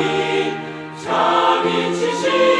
하나님 잠이 치시